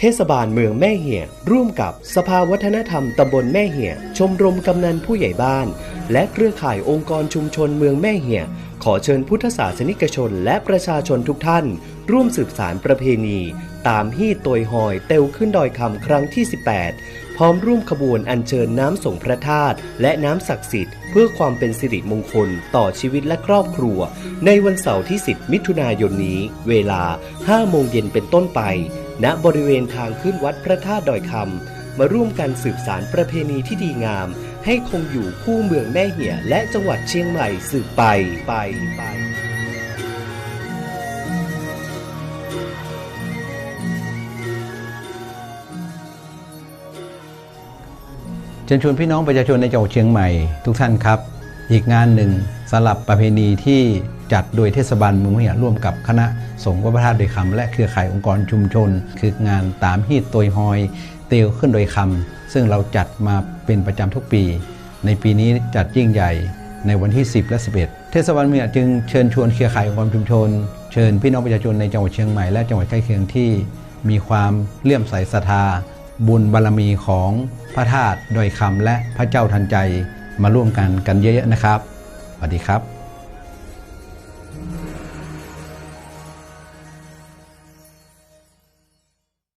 เทศบาลเมืองแม่เหี่ยร่วมกับสภาวัฒนธรรมตำบลแม่เหี่ยชมรมกำนันผู้ใหญ่บ้าน และเครือข่ายองค์กรชุมชนเมืองแม่เหี่ยขอเชิญพุทธศาสนิกชนและประชาชนทุกท่าน ร่วมสืบสารประเพณี ตามฮีตโตยหอยเตวขึ้นดอยคำครั้งที่ 18 พร้อมร่วมขบวนอัญเชิญน้ำส่งพระธาตุและน้ำศักดิ์สิทธิ์เพื่อความเป็นสิริมงคลต่อชีวิตและครอบครัว ในวันเสาร์ที่ 10 มิถุนายนนี้ เวลา 5 โมงเย็นเป็นต้นไป ณบริเวณทางขึ้นวัดพระธาตุดอยคำมาร่วมกันสืบสารประเพณีที่ดีงาม ให้คงอยู่คู่เมืองแม่เหี่ยและจังหวัดเชียงใหม่สืบไปไปไปเชิญชวนพี่น้องประชาชนในจังหวัดเชียงใหม่ทุกท่านครับ อีกงานหนึ่ง สลับประเพณีที่จัดโดยเทศบาลเมืองเมียร่วมกับคณะสงฆ์วัดพระธาตุดอยคำและเครือข่ายองค์กรชุมชน คืองานตามฮีตโตยฮอย เตียวขึ้นโดยคำซึ่งเราจัดมาเป็นประจำทุกปี ในปีนี้จัดยิ่งใหญ่ในวันที่ 10 และ 11 เทศบาลเมืองจึงเชิญชวนเครือข่ายองค์กรชุมชน เชิญพี่น้องประชาชนในจังหวัดเชียงใหม่และจังหวัดใกล้เคียงที่ มีความเลื่อมใสศรัทธาบุญบารรมีของพระธาตุดอยคำและพระเจ้าทันใจมาร่วมกันกันเยอะๆนะครับ วัสดีครับ